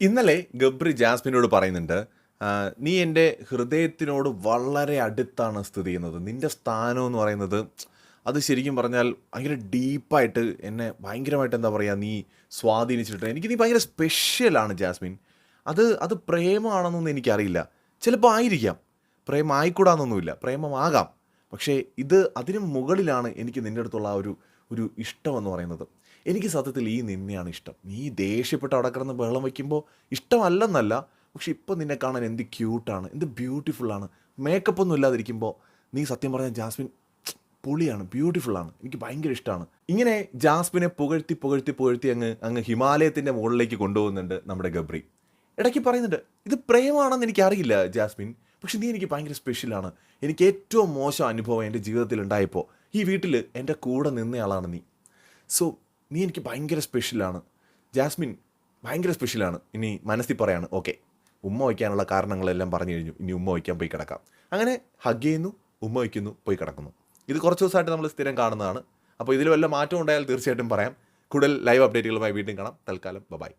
ഇന്നലെ ഗബ്രി ജാസ്മിനോട് പറയുന്നുണ്ട് നീ എന്റെ ഹൃദയത്തിനോട് വളരെ അടുത്താണ് സ്ഥിതി ചെയ്യുന്നത്. നിന്റെ സ്ഥാനം എന്ന് പറയുന്നത് അത് ശരിക്കും പറഞ്ഞാൽ ഭയങ്കര ഡീപ്പായിട്ട് എന്നെ ഭയങ്കരമായിട്ട് എന്താ പറയുക നീ സ്വാധീനിച്ചിട്ട് എനിക്ക് നീ ഭയങ്കര സ്പെഷ്യലാണ് ജാസ്മിൻ. അത് അത് പ്രേമമാണെന്നൊന്നും എനിക്കറിയില്ല. ചിലപ്പോൾ ആയിരിക്കാം. പ്രേമം ആയിക്കൂടാന്നൊന്നുമില്ല. പ്രേമമാകാം. പക്ഷേ ഇത് അതിന് മുകളിലാണ് എനിക്ക് നിന്റെ അടുത്തുള്ള ആ ഒരു ഒരു ഇഷ്ടമെന്ന് പറയുന്നത്. എനിക്ക് സത്യത്തിൽ ഈ നിന്നെയാണ് ഇഷ്ടം. നീ ദേഷ്യപ്പെട്ട് അവിടെ കിടന്ന് ബഹളം വയ്ക്കുമ്പോൾ ഇഷ്ടമല്ലെന്നല്ല പക്ഷെ ഇപ്പം നിന്നെ കാണാൻ എന്ത് ക്യൂട്ടാണ് എന്ത് ബ്യൂട്ടിഫുള്ളാണ്. മേക്കപ്പ് ഒന്നും ഇല്ലാതിരിക്കുമ്പോൾ നീ സത്യം പറഞ്ഞാൽ ജാസ്മിൻ പൊളിയാണ് ബ്യൂട്ടിഫുള്ളാണ്. എനിക്ക് ഭയങ്കര ഇഷ്ടമാണ് ഇങ്ങനെ ജാസ്മിനെ പുകഴ്ത്തി പുകഴ്ത്തി പുകഴ്ത്തി അങ്ങ് അങ്ങ് ഹിമാലയത്തിന്റെ മുകളിലേക്ക് കൊണ്ടുപോകുന്നുണ്ട് നമ്മുടെ ഗബ്രി. ഇടയ്ക്ക് പറയുന്നുണ്ട് ഇത് പ്രേമാണെന്ന് എനിക്കറിയില്ല ജാസ്മിൻ. പക്ഷെ നീ എനിക്ക് ഭയങ്കര സ്പെഷ്യലാണ് എനിക്ക് ഏറ്റവും മോശം അനുഭവം എന്റെ ജീവിതത്തിൽ ഉണ്ടായപ്പോൾ ഈ വീട്ടിൽ എന്റെ കൂടെ നിന്നയാളാണ് നീ. സോ നീ എനിക്ക് ഭയങ്കര സ്പെഷ്യലാണ് ജാസ്മിൻ ഭയങ്കര സ്പെഷ്യലാണ് ഇനി മനസ്സിൽ പറയാണ് ഓക്കെ ഉമ്മ വയ്ക്കാനുള്ള കാരണങ്ങളെല്ലാം പറഞ്ഞു കഴിഞ്ഞു. ഇനി ഉമ്മ വയ്ക്കാൻ പോയി കിടക്കാം. അങ്ങനെ ഹഗ് ചെയ്യുന്നു ഉമ്മ വയ്ക്കുന്നു പോയി കിടക്കുന്നു. ഇത് കുറച്ച് ദിവസമായിട്ട് നമ്മൾ സ്ഥിരം കാണുന്നതാണ്. അപ്പോൾ ഇതിൽ വല്ല മാറ്റം ഉണ്ടായാൽ തീർച്ചയായിട്ടും പറയാം. കൂടുതൽ ലൈവ് അപ്ഡേറ്റുകളുമായി വീണ്ടും കാണാം. തൽക്കാലം ബൈ